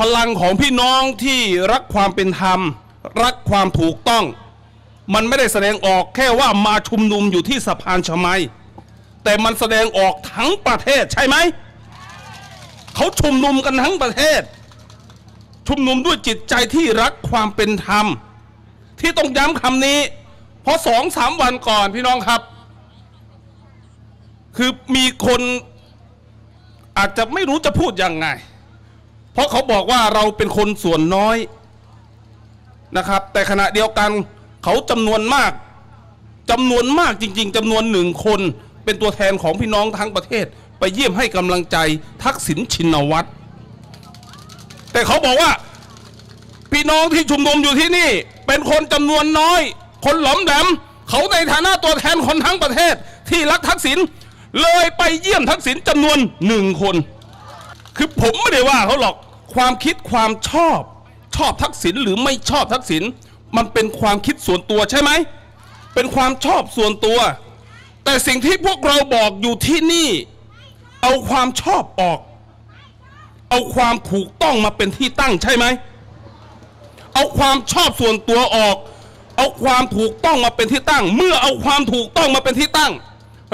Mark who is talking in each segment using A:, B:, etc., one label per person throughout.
A: พลังของพี่น้องที่รักความเป็นธรรม รักความถูกต้อง มันไม่ได้แสดงออกแค่ว่ามาชุมนุมอยู่ที่สะพานชมัย แต่มันแสดงออกทั้งประเทศใช่ไหมเขาชุมนุมกันทั้งประเทศ ชุมนุมด้วยจิตใจที่รักความเป็นธรรม ที่ต้องย้ำคำนี้ เพราะสองสามวันก่อนพี่น้องครับ คือมีคนอาจจะไม่รู้จะพูดยังไง เพราะเขาบอกว่าเราเป็นคนส่วนน้อยนะครับ แต่ขณะเดียวกันเขาจำนวนมากจำนวนมากจริง ๆจำนวนหนึ่งคน เป็นตัวแทนของพี่น้องทั้งประเทศ ไปเยี่ยมให้กำลังใจทักษิณชินวัตรแต่เขาบอกว่าพี่น้องที่ชุมนุมอยู่ที่นี่ เป็นคนจำนวนน้อย คนหลอมแหลมเขาในฐานะตัวแทนคนทั้งประเทศที่รักทักษิณเลยไปเยี่ยมทักษิณจำนวนหนึ่งคน คือผมไม่ได้ว่าเขาหรอกความคิดความชอบ ชอบทักษิณหรือไม่ชอบทักษิณมันเป็นความคิดส่วนตัวใช่ไหม เป็นความชอบส่วนตัว แต่สิ่งที่พวกเราบอกอยู่ที่นี่ เอาความชอบออก เอาความถูกต้องมาเป็นที่ตั้งใช่ไหม เอาความชอบส่วนตัวออก เอาความถูกต้องมาเป็นที่ตั้ง เมื่อเอาความถูกต้องมาเป็นที่ตั้ง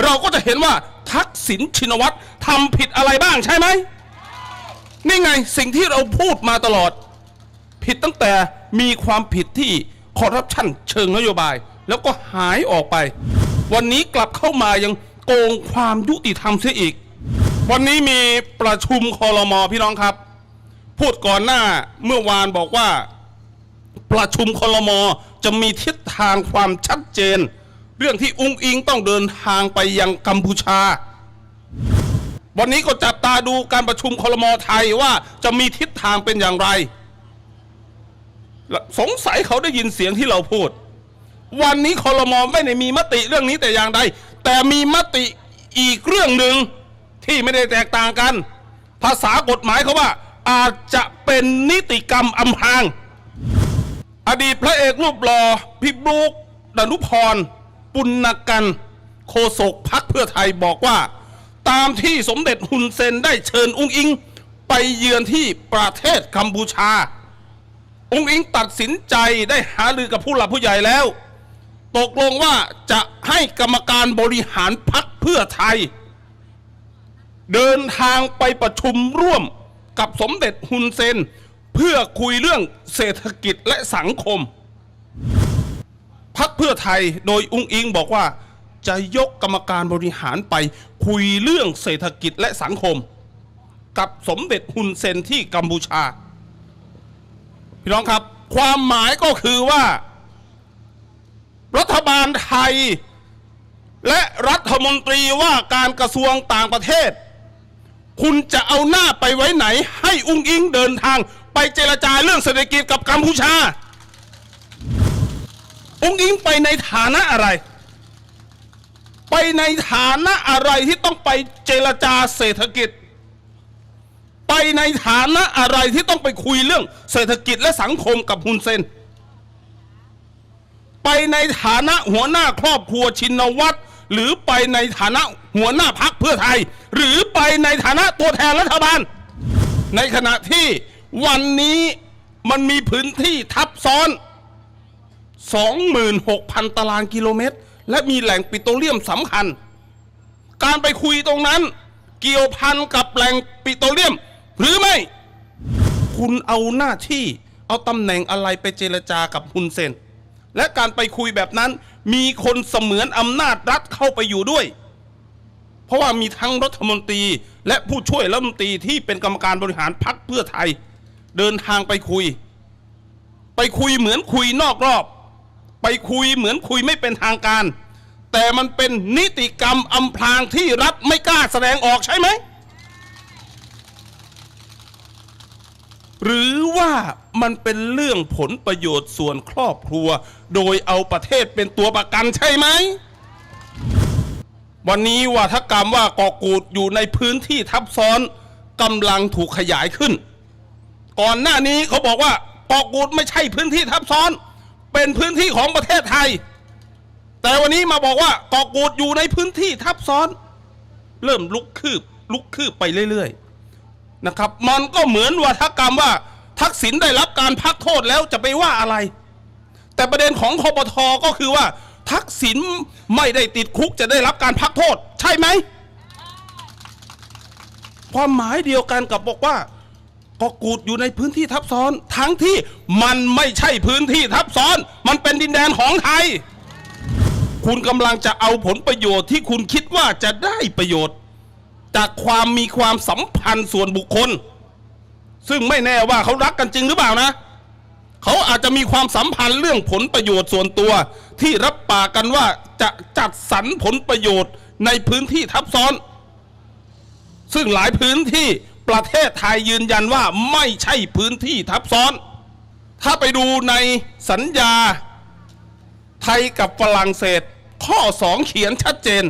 A: เราก็จะเห็นว่าทักษิณชินวัตรทำผิดอะไรบ้างใช่ไหม นี่ไงสิ่งที่เราพูดมาตลอด ผิดตั้งแต่มีความผิดที่คอร์รัปชันเชิงนโยบาย แล้วก็หายออกไป วันนี้กลับเข้ามายังโกงความยุติธรรมเสียอีก วันนี้มีประชุมคอรมอพี่น้องครับ พูดก่อนหน้าเมื่อวานบอกว่า ประชุมคอรมอจะมีทิศทางความชัดเจน เรื่องที่อุ้งอิงต้องเดินทางไปยังกัมพูชา วันนี้ก็จับตาดูการประชุมคอรมไทยว่าจะมีทิศทางเป็นอย่างไร สงสัยเขาได้ยินเสียงที่เราพูด วันนี้คอรมไม่ได้มีมติเรื่องนี้แต่อย่างใด แต่มีมติอีกเรื่องหนึ่งที่ไม่ได้แตกต่างกัน ภาษากฎหมายเขาว่า อาจจะเป็นนิติกรรมอำพราง อดีตพระเอกรูปหล่อพี่บลูกดนุพร ปุณกัน โคศกพักเพื่อไทยบอกว่า ตามที่สมเด็จฮุนเซนได้เชิญอุ้งอิง ไปเยือนที่ประเทศกัมพูชาอุ้งอิงตัดสินใจได้หารือกับผู้หลักผู้ใหญ่แล้ว ตกลงว่าจะให้กรรมการบริหารพักเพื่อไทย เดินทางไปประชุมร่วมกับสมเด็จฮุนเซน เพื่อคุยเรื่องเศรษฐกิจและสังคมพักเพื่อไทยโดยอุ้งอิงบอกว่า จะยกกรรมการบริหารไปคุยเรื่องเศรษฐกิจและสังคม กับสมเด็จฮุนเซนที่กัมพูชา พี่น้องครับ ความหมายก็คือว่า รัฐบาลไทย และรัฐมนตรีว่าการกระทรวงต่างประเทศ คุณจะเอาหน้าไปไว้ไหน ให้อุ้งอิงเดินทาง ไปเจรจาเรื่องเศรษฐกิจกับกัมพูชา อุ้งอิงไปในฐานะอะไร ไปในฐานะอะไรที่ต้องไปเจรจาเศรษฐกิจ ไปในฐานะอะไรที่ต้องไปคุยเรื่อง เศรษฐกิจและสังคมกับฮุนเซน ไปในฐานะหัวหน้าครอบครัวชินวัตรหรือไปในฐานะหัวหน้าพักเพื่อไทย หรือไปในฐานะตัวแทนรัฐบาล ในขณะที่วันนี้มันมีพื้นที่ทับซ้อน 26,000 ตารางกิโลเมตร และมีแหล่งปิโตรเลียมสำคัญ การไปคุยตรงนั้น เกี่ยวพันกับแหล่งปิโตรเลียม หรือไม่ คุณเอาหน้าที่เอาตำแหน่งอะไรไปเจรจากับฮุนเซน และการไปคุยแบบนั้น มีคนเสมือนอำนาจรัฐเข้าไปอยู่ด้วย เพราะว่ามีทั้งรัฐมนตรีและผู้ช่วยรัฐมนตรีที่เป็นกรรมการบริหารพรรคเพื่อไทย เดินทางไปคุย ไปคุยเหมือนคุยนอกรอบ ไปคุยเหมือนคุยไม่เป็นทางการ แต่มันเป็นนิติกรรมอำพรางที่รัฐไม่กล้าแสดงออกใช่ไหม หรือว่ามันเป็นเรื่องผลประโยชน์ส่วนครอบครัว โดยเอาประเทศเป็นตัวประกันใช่ไหม วันนี้วาทกรรมว่าเกาะกูดอยู่ในพื้นที่ทับซ้อนกำลังถูกขยายขึ้น ก่อนหน้านี้เขาบอกว่าเกาะกูดไม่ใช่พื้นที่ทับซ้อน เป็นพื้นที่ของประเทศไทย แต่วันนี้มาบอกว่าเกาะกูดอยู่ในพื้นที่ทับซ้อน เริ่มลุกคืบ ลุกคืบไปเรื่อยๆนะครับ มันก็เหมือนวาทกรรมว่า ทักษิณได้รับการพักโทษแล้วจะไปว่าอะไร แต่ประเด็นของคอปทก็คือว่า ทักษิณไม่ได้ติดคุกจะได้รับการพักโทษ ใช่ไหมความหมายเดียวกันกับบอกว่า ก็กูดอยู่ในพื้นที่ทับซ้อน ทั้งที่มันไม่ใช่พื้นที่ทับซ้อน มันเป็นดินแดนของไทย คุณกำลังจะเอาผลประโยชน์ที่คุณคิดว่าจะได้ประโยชน์ จากความมีความสัมพันธ์ส่วนบุคคล ซึ่งไม่แน่ว่าเขารักกันจริงหรือเปล่านะเขาอาจจะมีความสัมพันธ์เรื่องผลประโยชน์ส่วนตัว ที่รับปากกันว่าจะจัดสรรผลประโยชน์ในพื้นที่ทับซ้อน ซึ่งหลายพื้นที่ ประเทศไทยยืนยันว่าไม่ใช่พื้นที่ทับซ้อน ถ้าไปดูในสัญญาไทยกับฝรั่งเศส ข้อสองเขียนชัดเจน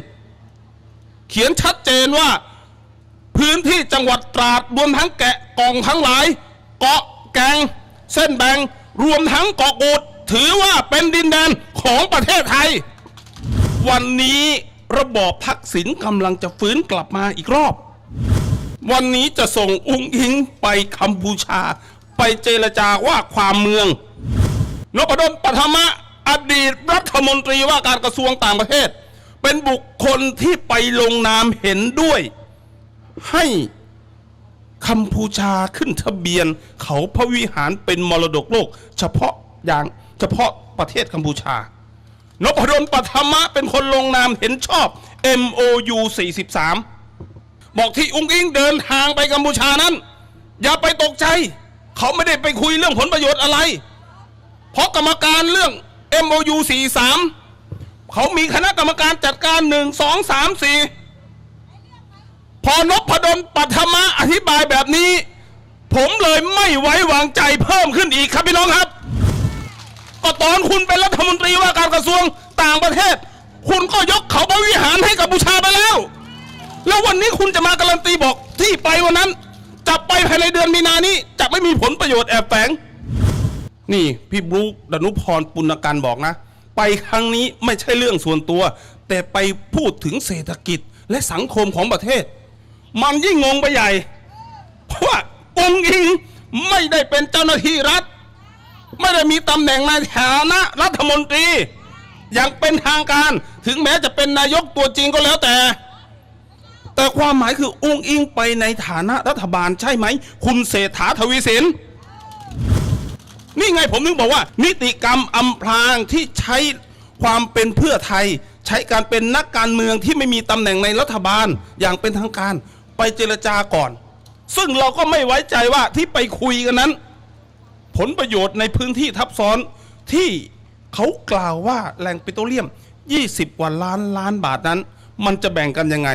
A: เขียนชัดเจนว่า พื้นที่จังหวัดตราดรวมทั้งแกะกองทั้งหลาย เกาะแกง เส้นแบ่งรวมทั้งเกาะกูดถือว่าเป็นดินแดนของประเทศไทย วันนี้ระบอบทักษิณกำลังจะฟื้นกลับมาอีกรอบ วันนี้จะส่งอุ้งอิงไปกัมพูชา ไปเจรจาว่าความเมืองนพดลปฐมะอดีตรัฐมนตรีว่าการกระทรวงต่างประเทศ เป็นบุคคลที่ไปลงนามเห็นด้วย ให้กัมพูชาขึ้นทะเบียน เขาพระวิหารเป็นมรดกโลก เฉพาะอย่างเฉพาะประเทศกัมพูชานพดลปฐมะเป็นคนลงนามเห็นชอบ MOU 43 บอกที่อุ้งอิงเดินทางไปกัมพูชานั้น อย่าไปตกใจ เขาไม่ได้ไปคุยเรื่องผลประโยชน์อะไร เพราะกรรมการเรื่อง MOU 43 เขามีคณะกรรมการจัดการ1 2 3 4 พอนพดลปัทมะอธิบายแบบนี้ ผมเลยไม่ไว้วางใจเพิ่มขึ้นอีกครับพี่น้องครับ ก็ตอนคุณเป็นรัฐมนตรีว่าการกระทรวงต่างประเทศ คุณก็ยกเขาพระวิหารให้กับบูชาไปแล้ว แล้ววันนี้คุณจะมาการันตีบอกที่ไปวันนั้นจะไปภายในเดือนมีนานี้จะไม่มีผลประโยชน์แอบแฝง นี่พี่บรูคดนุพรปุณกันบอกนะ ไปครั้งนี้ไม่ใช่เรื่องส่วนตัว แต่ไปพูดถึงเศรษฐกิจและสังคมของประเทศ มันยิ่งงงไปใหญ่ เพราะว่าองค์อิงไม่ได้เป็นเจ้าหน้าที่รัฐ ไม่ได้มีตำแหน่งในฐานะรัฐมนตรี อย่างเป็นทางการถึงแม้จะเป็นนายกตัวจริงก็แล้วแต่ แต่ความหมายคืออุ้งอิงไปในฐานะรัฐบาลใช่ไหม คุณเศรษฐาทวีสินนี่ไงผมถึงบอกว่า นิติกรรมอำพรางที่ใช้ความเป็นเพื่อไทย ใช้การเป็นนักการเมืองที่ไม่มีตำแหน่งในรัฐบาลอย่างเป็นทางการ ไปเจรจาก่อน ซึ่งเราก็ไม่ไว้ใจว่าที่ไปคุยกันนั้น ผลประโยชน์ในพื้นที่ทับซ้อนที่เขากล่าวว่าแหล่งปิโตรเลียม 20กว่าล้านล้านบาทนั้น มันจะแบ่งกันยังไง